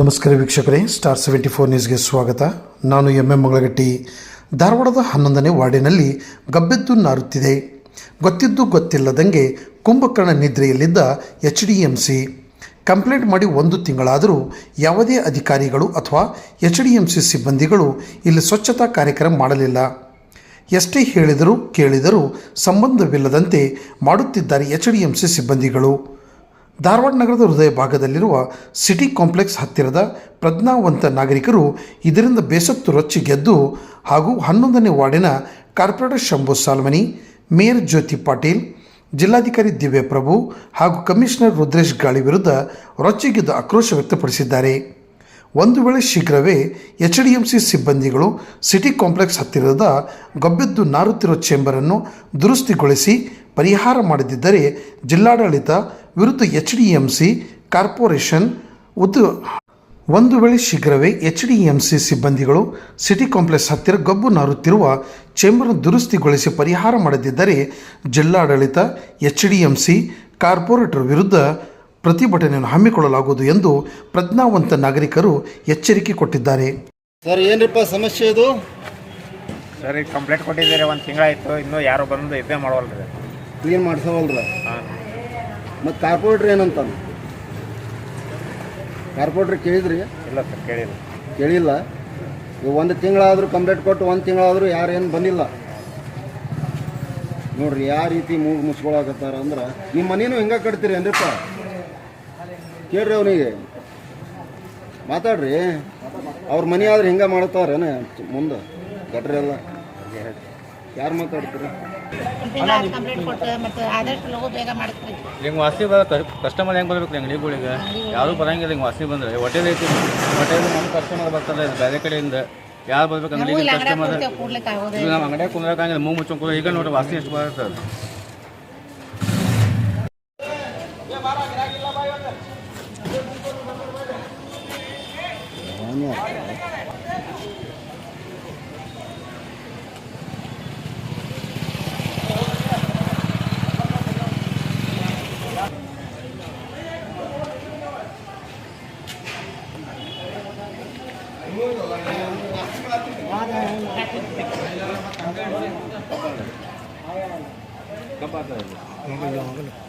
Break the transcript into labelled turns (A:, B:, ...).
A: ನಮಸ್ಕಾರ ವೀಕ್ಷಕರೇ star seventy four ನ್ಯೂಸ್ಗೆ ಸ್ವಾಗತ. ನಾನು ಎಂ ಎಂ ಮಂಗಳಗಟ್ಟಿ. ಧಾರವಾಡದ ಹನ್ನೊಂದನೇ ವಾರ್ಡಿನಲ್ಲಿ ಗಬ್ಬೆದ್ದು ನಾರುತ್ತಿದೆ. ಗೊತ್ತಿದ್ದು ಗೊತ್ತಿಲ್ಲದಂಗೆ Kumbhakarna ನಿದ್ರೆಯಲ್ಲಿದ್ದ H D M C. Complaint ಮಾಡಿ ಒಂದು ತಿಂಗಳಾದರೂ ಯಾವುದೇ ಅಧಿಕಾರಿಗಳು ಅಥವಾ ಎಚ್ ಡಿ ಎಂ ಸಿ ಸಿಬ್ಬಂದಿಗಳು ಇಲ್ಲಿ ಸ್ವಚ್ಛತಾ ಕಾರ್ಯಕ್ರಮ ಮಾಡಲಿಲ್ಲ. ಎಷ್ಟೇ ಹೇಳಿದರೂ ಕೇಳಿದರೂ ಸಂಬಂಧವಿಲ್ಲದಂತೆ ಮಾಡುತ್ತಿದ್ದಾರೆ ಎಚ್ ಡಿ ಎಂ ಸಿ ಸಿಬ್ಬಂದಿಗಳು. ಧಾರವಾಡ ನಗರದ ಹೃದಯ ಭಾಗದಲ್ಲಿರುವ ಸಿಟಿ ಕಾಂಪ್ಲೆಕ್ಸ್ ಹತ್ತಿರದ ಪ್ರಜ್ಞಾವಂತ ನಾಗರಿಕರು ಇದರಿಂದ ಬೇಸತ್ತು ರೊಚ್ಚಿ ಗೆದ್ದು ಹಾಗೂ ಹನ್ನೊಂದನೇ ವಾರ್ಡಿನ ಕಾರ್ಪೊರೇಟರ್ ಶಂಭು ಸಾಲ್ಮನಿ, ಮೇಯರ್ ಜ್ಯೋತಿ ಪಾಟೀಲ್, ಜಿಲ್ಲಾಧಿಕಾರಿ ದಿವ್ಯಪ್ರಭು ಹಾಗೂ ಕಮಿಷನರ್ ರುದ್ರೇಶ್ ಗಾಳಿ ವಿರುದ್ಧ ರೊಚ್ಚಿಗೆದ್ದು ಆಕ್ರೋಶ ವ್ಯಕ್ತಪಡಿಸಿದ್ದಾರೆ. ಒಂದು ವೇಳೆ ಶೀಘ್ರವೇ ಎಚ್ ಡಿ ಎಂ ಸಿ ಸಿಬ್ಬಂದಿಗಳು ಸಿಟಿ ಕಾಂಪ್ಲೆಕ್ಸ್ ಹತ್ತಿರದ ಗಬ್ಬೆದ್ದು ನಾರುತ್ತಿರುವ ಚೇಂಬರನ್ನು ದುರಸ್ತಿಗೊಳಿಸಿ ಪರಿಹಾರ ಮಾಡದಿದ್ದರೆ ಜಿಲ್ಲಾಡಳಿತ ವಿರುದ್ಧ H D M C corporation ಉದ್ದು ಒಂದು ವೇಳೆ ಶೀಘ್ರವೇ ಎಚ್ ಡಿ ಎಂ ಸಿ ಸಿಬ್ಬಂದಿಗಳು ಸಿಟಿ ಕಾಂಪ್ಲೆಕ್ಸ್ ಹತ್ತಿರ ಗಬ್ಬು ನಾರುತ್ತಿರುವ ಚೇಂಬರ್ ದುರಸ್ತಿಗೊಳಿಸಿ ಪರಿಹಾರ ಮಾಡದಿದ್ದರೆ ಜಿಲ್ಲಾಡಳಿತ H D M C corporator ವಿರುದ್ಧ ಪ್ರತಿಭಟನೆಯನ್ನು ಹಮ್ಮಿಕೊಳ್ಳಲಾಗುವುದು ಎಂದು ಪ್ರಜ್ಞಾವಂತ ನಾಗರಿಕರು ಎಚ್ಚರಿಕೆ ಕೊಟ್ಟಿದ್ದಾರೆ.
B: ಸರ್ ಏನ್ರಿಪ್ಪ ಸಮಸ್ಯೆ ಇದು?
C: ಸರ್ ಈಗ ಕಂಪ್ಲೇಂಟ್ ಕೊಟ್ಟಿದ್ದೀರಿ ಒಂದು ತಿಂಗಳಾಯ್ತು ಇನ್ನೂ ಯಾರು ಬಂದು ಇದೇ ಮಾಡವಲ್ರಿ.
B: ಕ್ಲೀನ್ ಮಾಡ್ಸವಲ್ರ?
C: ಹಾಂ.
B: ಮತ್ತು ಕಾರ್ಪೊರೇಟ್ರ್ ಏನಂತ ಕಾರ್ಪೊರೇಟ್ರ್ ಕೇಳಿದ್ರಿ?
C: ಇಲ್ಲ ಸರ್ ಕೇಳಿಲ್ಲ.
B: ಕೇಳಿಲ್ಲ? ಈಗ ಒಂದು ತಿಂಗಳಾದರೂ ಕಂಪ್ಲೇಂಟ್ ಕೊಟ್ಟು ಒಂದು ತಿಂಗಳಾದರೂ ಯಾರೇನು ಬಂದಿಲ್ಲ. ನೋಡ್ರಿ ಯಾವ ರೀತಿ ಮೂಗು ಮುಚ್ಕೊಳಕತ್ತಾರ ಅಂದ್ರೆ ನಿಮ್ಮ ಮನೇನು ಹಿಂಗೆ ಕಟ್ತೀರಿ ಏನ್ರಿಪ್ಪ? ಕೇಳ್ರಿ ಅವನಿಗೆ. ಮಾತಾಡ್ರಿ. ಅವ್ರ ಮನೆ ಆದ್ರೆ ಹಿಂಗೆ ಮಾಡ್ತಾರೇನ ಮುಂದೆ? ಗಟ್ರಿ ಎಲ್ಲ. ಯಾರು ಮಾತಾಡ್ತೀರಿ?
C: ಹಿಂಗ್ ವಾಸಿ ಬರ ಕಸ್ಟಮರ್ ಹೆಂಗ್ ಬರ್ಬೇಕು ಅಂಗಡಿಗಳಿಗೆ ಯಾರು ಬರಂಗಿಲ್ಲ ಹಿಂಗೆ ವಾಸಿ ಬಂದ್ರೆ. ಹೋಟೆಲ್ ಐತಿ. ಹೋಟೆಲ್ ನಮ್ಮ ಕಸ್ಟಮರ್ ಬರ್ತಾರೆ ಬೇರೆ ಕಡೆಯಿಂದ. ಯಾರು ಬರ್ಬೇಕು
D: ಅಂಗಡಿ
C: ಕಸ್ಟಮರ್ ಈಗ ನಮ್ಮ ಅಂಗಡಿಯಾಗ ಕುಂದ್ರಕ್ಕಾಗಿಲ್ಲ ಮೂ ಮುಚ್ಚು ಈಗ ನೋಡ್ರಿ ವಾಸಿ ಎಷ್ಟು ಬರುತ್ತೆ banyak Kapan tadi? Nggak